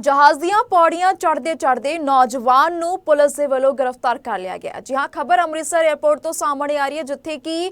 ਜਹਾਜ਼ ਦੀਆਂ ਪੌੜੀਆਂ ਚੜ੍ਹਦੇ ਚੜ੍ਹਦੇ ਨੌਜਵਾਨ ਨੂੰ ਪੁਲਿਸ ਦੇ ਵੱਲੋਂ ਗ੍ਰਿਫਤਾਰ ਕਰ ਲਿਆ ਗਿਆ ਜੀ ਹਾਂ, ਖਬਰ ਅੰਮ੍ਰਿਤਸਰ 에ਅਰਪੋਰਟ ਤੋਂ ਸਾਹਮਣੇ ਆ ਰਹੀ ਹੈ, ਜਿੱਥੇ ਕਿ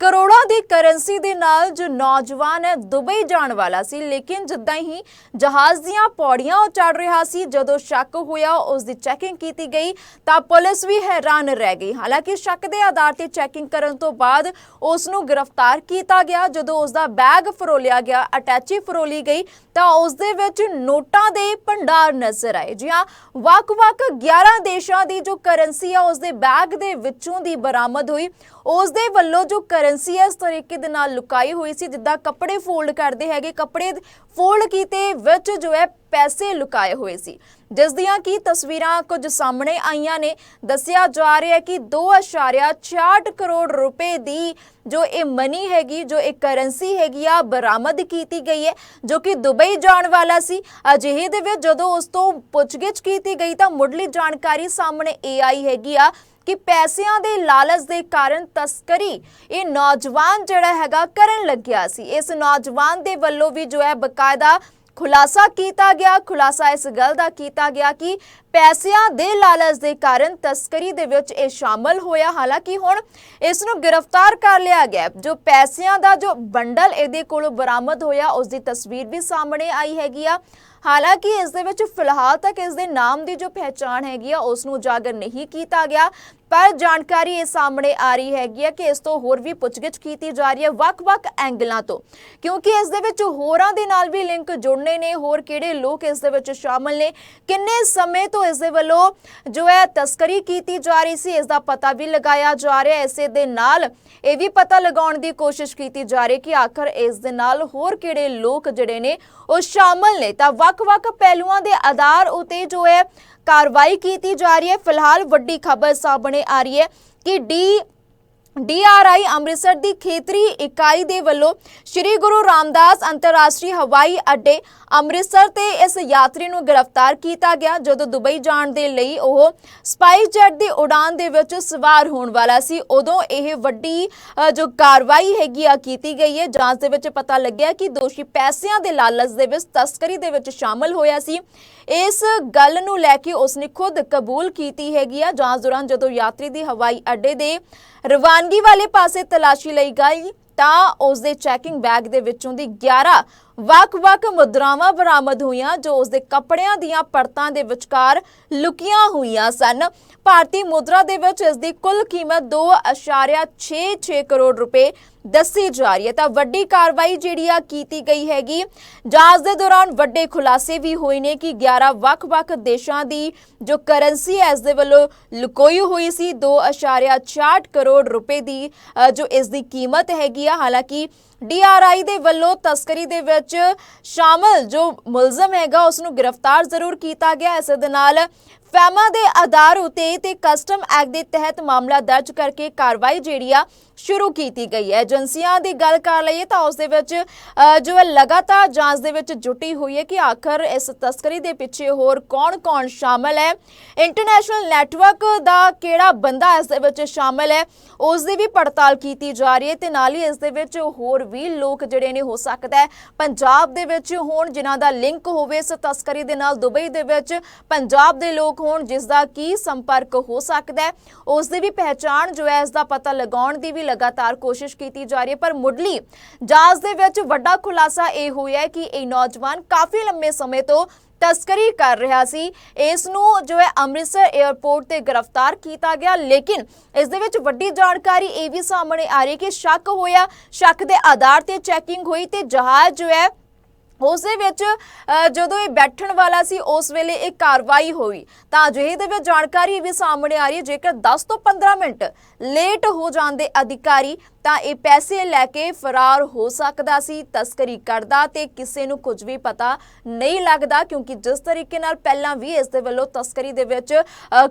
ਕਰੋੜਾਂ ਦੀ ਕਰੰਸੀ ਦੇ ਨਾਲ ਜੋ ਨੌਜਵਾਨ ਹੈ, ਦੁਬਈ ਜਾਣ ਵਾਲਾ ਸੀ। ਲੇਕਿਨ ਜਿੱਦਾਂ ਹੀ ਜਹਾਜ਼ ਦੀਆਂ ਪੌੜੀਆਂ ਉਹ ਚੜ ਰਿਹਾ ਸੀ, ਜਦੋਂ ਸ਼ੱਕ ਹੋਇਆ ਉਸ ਦੀ ਚੈਕਿੰਗ ਕੀਤੀ ਗਈ, ਤਾਂ ਪੁਲਿਸ ਵੀ ਹੈਰਾਨ ਰਹਿ ਗਈ। ਹਾਲਾਂਕਿ ਸ਼ੱਕ ਦੇ ਆਧਾਰ ਤੇ ਚੈਕਿੰਗ ਕਰਨ ਤੋਂ ਬਾਅਦ ਉਸ ਨੂੰ ਗ੍ਰਿਫਤਾਰ ਕੀਤਾ ਗਿਆ। ਜਦੋਂ ਉਸ ਦਾ ਬੈਗ ਫਰੋਲਿਆ ਗਿਆ ਅਟੈਚੀ ਫਰੋਲੀ ਗਈ, ਤਾਂ ਉਸ ਦੇ ਵਿੱਚ ਨੋਟਾਂ ਦੇ ਭੰਡਾਰ ਨਜ਼ਰ ਆਏ। ਜੀ ਹਾਂ ਵੱਖ-ਵੱਖ 11 ਦੇਸ਼ਾਂ ਦੀ ਜੋ ਕਰੰਸੀ ਆ ਉਸ ਦੇ ਬੈਗ ਦੇ ਵਿੱਚੋਂ ਦੀ ਬਰਾਮਦ ਹੋਈ। ਉਸ ਦੇ ਵੱਲੋਂ ਜੋ ਕਰ ਕਰੰਸੀ ਇਸ ਤਰੀਕੇ ਦੇ ਨਾਲ ਲੁਕਾਈ ਹੋਈ ਸੀ, ਜਿੱਦਾਂ ਕੱਪੜੇ ਫੋਲਡ ਕਰਦੇ ਹੈਗੇ, ਕੱਪੜੇ ਫੋਲਡ ਕੀਤੇ ਵਿੱਚ ਜੋ ਹੈ ਪੈਸੇ ਲੁਕਾਏ ਹੋਏ ਸੀ। ਜਿਸ ਦੀਆਂ ਕੀ ਤਸਵੀਰਾਂ ਕੁਝ ਸਾਹਮਣੇ ਆਈਆਂ ਨੇ। ਦੱਸਿਆ ਜਾ ਰਿਹਾ ਹੈ ਕਿ 2.66 ਕਰੋੜ ਰੁਪਏ ਦੀ ਜੋ ਇਹ ਮਨੀ ਹੈਗੀ, ਜੋ ਇਹ ਕਰੰਸੀ ਹੈਗੀ ਆ, ਬਰਾਮਦ ਕੀਤੀ ਗਈ ਹੈ, ਜੋ ਕਿ ਦੁਬਈ ਜਾਣ ਵਾਲਾ ਸੀ। ਅਜਿਹੇ ਦੇ ਵਿੱਚ ਜਦੋਂ ਉਸ ਤੋਂ ਪੁੱਛਗਿੱਛ ਕੀਤੀ ਗਈ ਤਾਂ ਮੁੱਢਲੀ ਜਾਣਕਾਰੀ ਸਾਹਮਣੇ ਇਹ ਆਈ ਹੈਗੀ ਆ ਕਿ ਪੈਸਿਆਂ ਦੇ ਲਾਲਚ ਦੇ ਕਾਰਨ ਤਸਕਰੀ ਇਹ ਨੌਜਵਾਨ ਜਿਹੜਾ ਹੈਗਾ ਕਰਨ ਲੱਗਿਆ ਸੀ। ਇਸ ਨੌਜਵਾਨ ਦੇ ਵੱਲੋਂ ਵੀ ਜੋ ਹੈ ਬਕਾਇਦਾ ਖੁਲਾਸਾ ਕੀਤਾ ਗਿਆ। ਖੁਲਾਸਾ ਇਸ ਗੱਲ ਦਾ ਕੀਤਾ ਗਿਆ ਕਿ ਪੈਸਿਆਂ ਦੇ ਲਾਲਚ ਦੇ ਕਾਰਨ ਤਸਕਰੀ ਦੇ ਵਿੱਚ ਇਹ ਸ਼ਾਮਲ ਹੋਇਆ। ਹਾਲਾਂਕਿ ਹੁਣ ਇਸ ਨੂੰ ਗ੍ਰਿਫਤਾਰ ਕਰ ਲਿਆ ਗਿਆ ਜੋ ਪੈਸਿਆਂ ਦਾ ਜੋ ਬੰਡਲ ਇਹਦੇ ਕੋਲੋਂ ਬਰਾਮਦ ਹੋਇਆ, ਉਸ ਦੀ ਤਸਵੀਰ ਵੀ ਸਾਹਮਣੇ ਆਈ ਹੈਗੀ ਆ। ਹਾਲਾਂਕਿ ਇਸ ਦੇ ਵਿੱਚ ਫਿਲਹਾਲ ਤੱਕ ਇਸ ਦੇ ਨਾਮ ਦੀ ਜੋ ਪਹਿਚਾਣ ਹੈਗੀ ਆ, ਉਸ ਨੂੰ ਉਜਾਗਰ ਨਹੀਂ ਕੀਤਾ ਗਿਆ। ਪਰ ਜਾਣਕਾਰੀ ਇਹ ਸਾਹਮਣੇ ਆ ਰਹੀ ਹੈਗੀ ਹੈ ਕਿ ਇਸ ਤੋਂ ਹੋਰ ਵੀ ਪੁੱਛਗਿੱਛ ਕੀਤੀ ਜਾ ਰਹੀ ਹੈ ਵੱਖ-ਵੱਖ ਐਂਗਲਾਂ ਤੋਂ, ਕਿਉਂਕਿ ਇਸ ਦੇ ਵਿੱਚ ਹੋਰਾਂ ਦੇ ਨਾਲ ਵੀ ਲਿੰਕ ਜੁੜਨੇ ਨੇ, ਹੋਰ ਕਿਹੜੇ ਲੋਕ ਇਸ ਦੇ ਵਿੱਚ ਸ਼ਾਮਲ ਨੇ, ਕਿੰਨੇ ਸਮੇਂ ਤੋਂ ਇਸ ਦੇ ਵੱਲੋਂ ਜੋ ਹੈ ਤਸਕਰੀ ਕੀਤੀ ਜਾ ਰਹੀ ਸੀ, ਇਸ ਦਾ ਪਤਾ ਵੀ ਲਗਾਇਆ ਜਾ ਰਿਹਾ ਇਸੇ ਦੇ ਨਾਲ ਇਹ ਵੀ ਪਤਾ ਲਗਾਉਣ ਦੀ ਕੋਸ਼ਿਸ਼ ਕੀਤੀ ਜਾ ਰਹੀ ਕਿ ਆਖਰ ਇਸ ਦੇ ਨਾਲ ਹੋਰ ਕਿਹੜੇ ਲੋਕ ਜਿਹੜੇ ਨੇ ਉਹ ਸ਼ਾਮਲ ਨੇ। ਤਾਂ ਵੱਖ-ਵੱਖ ਪਹਿਲੂਆਂ ਦੇ ਆਧਾਰ ਉਤੇ ਜੋ ਹੈ ਕਾਰਵਾਈ ਕੀਤੀ ਜਾ ਰਹੀ ਹੈ। ਫਿਲਹਾਲ ਵੱਡੀ ਖਬਰ ਸਾਹਮਣੇ ਆ ਰਹੀ ਹੈ ਕਿ ਡੀ ਡੀਆਰਆਈ ਅੰਮ੍ਰਿਤਸਰ ਦੀ ਖੇਤਰੀ ਇਕਾਈ ਦੇ ਵੱਲੋਂ ਸ੍ਰੀ ਗੁਰੂ ਰਾਮਦਾਸ ਅੰਤਰਰਾਸ਼ਟਰੀ ਹਵਾਈ ਅੱਡੇ ਅੰਮ੍ਰਿਤਸਰ ਤੇ ਇਸ ਯਾਤਰੀ ਨੂੰ ਗ੍ਰਿਫਤਾਰ ਕੀਤਾ ਗਿਆ, ਜਦੋਂ ਦੁਬਈ ਜਾਣ ਦੇ ਲਈ ਉਹ ਸਪਾਈਸ ਜੈਟ ਦੀ ਉਡਾਨ ਦੇ ਵਿੱਚ ਸਵਾਰ ਹੋਣ ਵਾਲਾ ਸੀ। ਉਦੋਂ ਇਹ ਵੱਡੀ ਜੋ ਕਾਰਵਾਈ ਹੈਗੀ ਆ ਕੀਤੀ ਗਈ ਹੈ, ਜਾਂਚ ਦੇ ਵਿੱਚ ਪਤਾ ਲੱਗਿਆ ਕਿ ਦੋਸ਼ੀ ਪੈਸਿਆਂ ਦੇ ਲਾਲਚ ਦੇ ਵਿੱਚ, ਤਸਕਰੀ ਦੇ ਵਿੱਚ ਸ਼ਾਮਲ ਹੋਇਆ ਸੀ। ਇਸ ਗੱਲ ਨੂੰ ਲੈ ਕੇ ਉਸਨੇ ਖੁਦ ਕਬੂਲ ਕੀਤੀ ਹੈਗੀ ਆ। ਜਾਂਚ ਦੌਰਾਨ ਜਦੋਂ ਯਾਤਰੀ ਦੀ ਹਵਾਈ ਅੱਡੇ ਦੇ ਰਵਾਨ ਰਵਾਨਗੀ ਵਾਲੇ ਪਾਸੇ ਤਲਾਸ਼ੀ ਲਈ ਗਈ ਤਾਂ ਉਸ ਦੇ ਚੈਕਿੰਗ ਬੈਗ ਦੇ ਵਿੱਚੋਂ ਦੀ 11 ਵੱਖ-ਵੱਖ ਮੁਦਰਾਵਾਂ ਬਰਾਮਦ ਹੋਈਆਂ ਜੋ ਉਸਦੇ ਕੱਪੜਿਆਂ ਦੀਆਂ ਪਰਤਾਂ ਦੇ ਵਿਚਕਾਰ ਲੁਕੀਆਂ ਹੋਈਆਂ ਸਨ। ਭਾਰਤੀ ਮੁਦਰਾ ਦੇ ਵਿੱਚ ਇਸ ਦੀ ਕੁੱਲ ਕੀਮਤ 2.66 ਕਰੋੜ ਰੁਪਏ ਦੱਸੀ ਜਾ ਰਹੀ ਹੈ। ਤਾਂ ਵੱਡੀ ਕਾਰਵਾਈ ਜਿਹੜੀ ਆ ਕੀਤੀ ਗਈ ਹੈਗੀ। ਜਾਂਚ ਦੇ ਦੌਰਾਨ ਵੱਡੇ ਖੁਲਾਸੇ ਵੀ ਹੋਏ ਨੇ ਕਿ 11 ਵੱਖ-ਵੱਖ ਦੇਸ਼ਾਂ ਦੀ ਜੋ ਕਰੰਸੀ ਹੈ, ਇਸ ਦੇ ਵੱਲੋਂ ਲੁਕੋਈ ਹੋਈ ਸੀ। 2.66 ਕਰੋੜ ਰੁਪਏ ਦੀ ਜੋ ਇਸ ਦੀ ਕੀਮਤ ਹੈਗੀ ਆ। ਹਾਲਾਂਕਿ ਡੀਆਰਆਈ ਦੇ ਵੱਲੋਂ ਤਸਕਰੀ ਦੇ ਵਿੱਚ ਸ਼ਾਮਲ ਜੋ ਮੁਲਜ਼ਮ ਹੈਗਾ ਉਸ ਨੂੰ ਗ੍ਰਿਫਤਾਰ ਜ਼ਰੂਰ ਕੀਤਾ ਗਿਆ। ਇਸ ਦੇ ਨਾਲ ਫੈਮਾ ਦੇ ਆਧਾਰ ਉਤੇ ਤੇ ਕਸਟਮ ਐਕਟ ਦੇ ਤਹਿਤ ਮਾਮਲਾ ਦਰਜ ਕਰਕੇ ਕਾਰਵਾਈ ਜਿਹੜੀ ਆ ਸ਼ੁਰੂ ਕੀਤੀ ਗਈ ਹੈ। ਏਜੰਸੀਆਂ ਦੀ ਗੱਲ ਕਰ ਲਈਏ ਤਾਂ ਉਸ ਦੇ ਵਿੱਚ ਜੋ ਹੈ ਲਗਾਤਾਰ ਜਾਂਚ ਦੇ ਵਿੱਚ ਜੁਟੀ ਹੋਈ ਹੈ ਕਿ ਆਖਰ ਇਸ ਤਸਕਰੀ ਦੇ ਪਿੱਛੇ ਹੋਰ ਕੌਣ-ਕੌਣ ਸ਼ਾਮਲ ਹੈ। ਇੰਟਰਨੈਸ਼ਨਲ ਨੈਟਵਰਕ ਦਾ ਕਿਹੜਾ ਬੰਦਾ ਇਸ ਦੇ ਵਿੱਚ ਸ਼ਾਮਲ ਹੈ, ਉਸ ਦੀ ਵੀ ਪੜਤਾਲ ਕੀਤੀ ਜਾ ਰਹੀ ਹੈ ਤੇ ਨਾਲ ਹੀ ਇਸ ਦੇ ਵਿੱਚ ਹੋਰ ਵੀ ਲੋਕ ਜਿਹੜੇ ਨੇ, ਹੋ ਸਕਦਾ ਹੈ ਪੰਜਾਬ ਦੇ ਵਿੱਚ ਹੋਣ, ਜਿਨ੍ਹਾਂ ਦਾ ਲਿੰਕ ਹੋਵੇ ਇਸ ਤਸਕਰੀ ਦੇ ਨਾਲ ਦੁਬਈ ਦੇ ਵਿੱਚ, ਪੰਜਾਬ ਦੇ ਲੋਕ ਹੋਣ ਜਿਸ ਦਾ ਕੀ ਸੰਪਰਕ ਹੋ ਸਕਦਾ ਹੈ ਉਸ ਦੀ ਵੀ ਪਹਿਚਾਣ ਜੋ ਹੈ ਇਸ ਦਾ ਪਤਾ ਲਗਾਉਣ ਦੀ ਵੀ ਲਗਾਤਾਰ ਕੋਸ਼ਿਸ਼ ਕੀਤੀ ਜਾ ਰਹੀ ਹੈ। ਪਰ ਮੁੱਢਲੀ ਜਾਂਚ ਦੇ ਵਿੱਚ ਵੱਡਾ ਖੁਲਾਸਾ ਇਹ ਹੋਇਆ ਕਿ ਇਹ ਨੌਜਵਾਨ ਕਾਫੀ ਲੰਮੇ ਸਮੇਂ ਤੋਂ ਤਸਕਰੀ ਕਰ ਰਿਹਾ ਸੀ। ਇਸ ਨੂੰ ਜੋ ਹੈ, ਅੰਮ੍ਰਿਤਸਰ 에ਅਰਪੋਰਟ ਤੇ ਗ੍ਰਿਫਤਾਰ ਕੀਤਾ ਗਿਆ। ਲੇਕਿਨ ਇਸ ਦੇ ਵਿੱਚ ਵੱਡੀ ਜਾਣਕਾਰੀ ਇਹ ਵੀ ਸਾਹਮਣੇ ਆ ਰਹੀ ਕਿ ਸ਼ੱਕ ਹੋਇਆ, ਸ਼ੱਕ ਦੇ ਆਧਾਰ ਤੇ ਚੈਕਿੰਗ ਹੋਈ ਤੇ ਜਹਾਜ਼ ਜੋ ਹੈ ਉਸ ਦੇ ਵਿੱਚ ਅ, ਜਦੋਂ ਇਹ ਬੈਠਣ ਵਾਲਾ ਸੀ ਉਸ ਵੇਲੇ ਇਹ ਕਾਰਵਾਈ ਹੋਈ। ਤਾਂ ਅਜਿਹੇ ਦੇ ਵਿੱਚ ਜਾਣਕਾਰੀ ਵੀ ਸਾਹਮਣੇ ਆ ਰਹੀ ਹੈ। ਜੇਕਰ 10 ਤੋਂ 15 ਮਿੰਟ ਲੇਟ ਹੋ ਜਾਂਦੇ ਅਧਿਕਾਰੀ ਤਾਂ ਇਹ ਪੈਸੇ ਲੈ ਕੇ ਫਰਾਰ ਹੋ ਸਕਦਾ ਸੀ, ਤਸਕਰੀ ਕਰਦਾ ਤੇ ਕਿਸੇ ਨੂੰ ਕੁਝ ਵੀ ਪਤਾ ਨਹੀਂ ਲੱਗਦਾ ਕਿਉਂਕਿ ਜਿਸ ਤਰੀਕੇ ਨਾਲ ਪਹਿਲਾਂ ਵੀ ਇਸ ਦੇ ਵੱਲੋਂ ਤਸਕਰੀ ਦੇ ਵਿੱਚ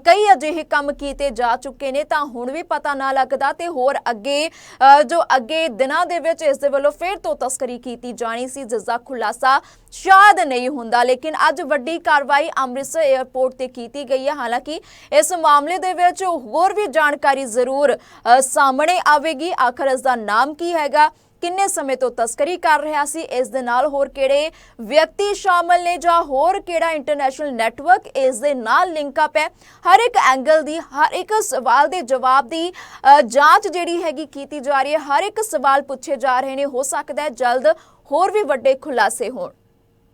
ਕਈ ਅਜਿਹੇ ਕੰਮ ਕੀਤੇ ਜਾ ਚੁੱਕੇ ਨੇ ਤਾਂ ਹੁਣ ਵੀ ਪਤਾ ਨਾ ਲੱਗਦਾ ਤੇ ਹੋਰ ਅੱਗੇ ਜੋ ਅੱਗੇ ਦਿਨਾਂ ਦੇ ਵਿੱਚ ਇਸ ਦੇ ਵੱਲੋਂ ਫਿਰ ਤੋਂ ਤਸਕਰੀ ਕੀਤੀ ਜਾਣੀ ਸੀ, ਜਿਸ ਦਾ ਖੁਲਾਸਾ ਸ਼ਾਇਦ ਨਹੀਂ ਹੁੰਦਾ, ਲੇਕਿਨ ਅੱਜ ਵੱਡੀ ਕਾਰਵਾਈ ਅੰਮ੍ਰਿਤਸਰ 에ਅਰਪੋਰਟ ਤੇ ਕੀਤੀ ਗਈ ਹੈ। ਹਾਲਾਂਕਿ ਇਸ ਮਾਮਲੇ ਦੇ ਵਿੱਚ ਹੋਰ ਵੀ ਜਾਣਕਾਰੀ ਜ਼ਰੂਰ ਸਾਹਮਣੇ ਆਵੇਗੀ। ਆਖਰ ਇਸ ਦਾ ਨਾਮ ਕੀ ਹੈਗਾ? ਕਿੰਨੇ ਸਮੇਂ ਤੋਂ ਤਸਕਰੀ ਕਰ ਰਿਹਾ ਸੀ? ਇਸ ਦੇ ਨਾਲ ਹੋਰ ਕਿਹੜੇ ਵਿਅਕਤੀ ਸ਼ਾਮਲ ਨੇ ਜਾਂ ਹੋਰ ਕਿਹੜਾ ਇੰਟਰਨੈਸ਼ਨਲ ਨੈਟਵਰਕ ਇਸ ਦੇ ਨਾਲ ਲਿੰਕ ਅਪ ਹੈ? ਹਰ ਇੱਕ ਐਂਗਲ ਦੀ, ਹਰ ਇੱਕ ਸਵਾਲ ਦੇ ਜਵਾਬ ਦੀ ਜਾਂਚ ਜਿਹੜੀ ਹੈਗੀ ਕੀਤੀ ਜਾ ਰਹੀ ਹੈ। ਹਰ ਇੱਕ ਸਵਾਲ ਪੁੱਛੇ ਜਾ ਰਹੇ ਨੇ। ਹੋ ਸਕਦਾ ਹੈ ਜਲਦ ਹੋਰ ਵੀ ਵੱਡੇ ਖੁਲਾਸੇ ਹੋਣ।